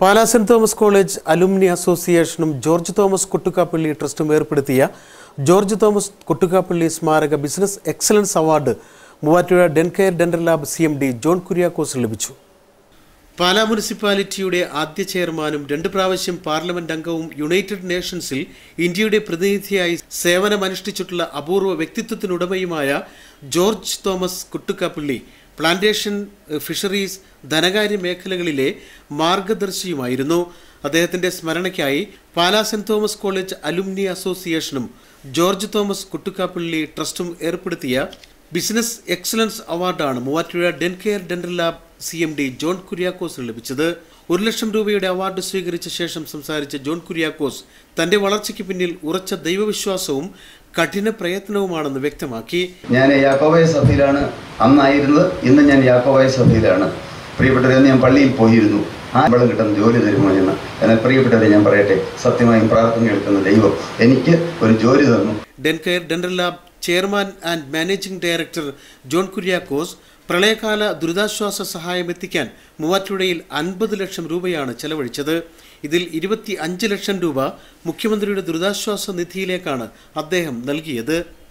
Pala Saint Thomas college alumni അസോസിയേഷനും George Thomas Kottukkappally ട്രസ്റ്റും ഏർപ്പെടുത്തിയ ജോർജ് തോമസ് കൊട്ടുക്കാപ്പള്ളി സ്മാരക business excellence award Muvattupuzha Dencare dental lab C M D John Kuriakose ലഭിച്ചു. പാലാ മുനിസിപ്പാലിറ്റിയുടെ ആദ്യ ചെയർമാനും രണ്ട് പ്രാവശ്യം പാർലമെന്റ് അംഗവും യുണൈറ്റഡ് നേഷൻസിൽ ഇന്ത്യയുടെ പ്രതിനിധിയായി സേവനമനുഷ്ഠിച്ചിട്ടുള്ള അപൂർവ വ്യക്തിത്വത്തിനുടമയുമായ George Thomas Kuttukkappally plantation fisheries ധനകാര്യ മേഖലകളിലെ മാർഗദർശിയുമായിരുന്നു. അദ്ദേഹത്തിന്റെ സ്മരണയ്ക്കായി Pala Saint Thomas college alumni അസോസിയേഷനും ജോർജ് തോമസ് കുട്ടുക്കാപ്പള്ളി ട്രസ്റ്റും ഏർപ്പെടുത്തിയ ബിസിനസ് എക്സലൻസ് അവാർഡാണ് Muvattupuzha Dencare dental lab C M D John കുര്യാക്കോസിന് ലഭിച്ചത്. ഒരു ലക്ഷം രൂപയുടെ അവാർഡ് സ്വീകരിച്ച ശേഷം സംസാരിച്ച ജോൺ കുര്യാക്കോസ് തന്റെ വളർച്ചയ്ക്ക് പിന്നിൽ ഉറച്ച ദൈവവിശ്വാസവും കഠിന പ്രയത്നവുമാണെന്ന് വ്യക്തമാക്കി. ഞാൻ സഭയിലാണ് അന്നായിരുന്നത് ഇന്ന് ഞാൻ യാക്കോബായ സഭയിലാണ്. പ്രിയപ്പെട്ടവരെ ഞാൻ പള്ളിയിൽ പോയിരുന്നു. ആ വെള്ളം കിട്ടുന്ന ജോലി തരുമോ എന്ന് എന്നാൽ പ്രിയപ്പെട്ടവരെ ഞാൻ പറയട്ടെ. സത്യമായും പ്രാർത്ഥന കേൾക്കുന്ന ദൈവം എനിക്ക് ഒരു ജോലി തന്നു. Dencare dental lab chairman and managing director John Kuriakose പ്രളയകാല ദുരിതാശ്വാസ സഹായം എത്തിക്കാൻ മൂവാറ്റുപുഴയിൽ അൻപത് ലക്ഷം രൂപയാണ് ചെലവഴിച്ചത്. ഇതിൽ ഇരുപത്തി അഞ്ച് ലക്ഷം രൂപ മുഖ്യമന്ത്രിയുടെ ദുരിതാശ്വാസ നിധിയിലേക്കാണ് അദ്ദേഹം നൽകിയത്.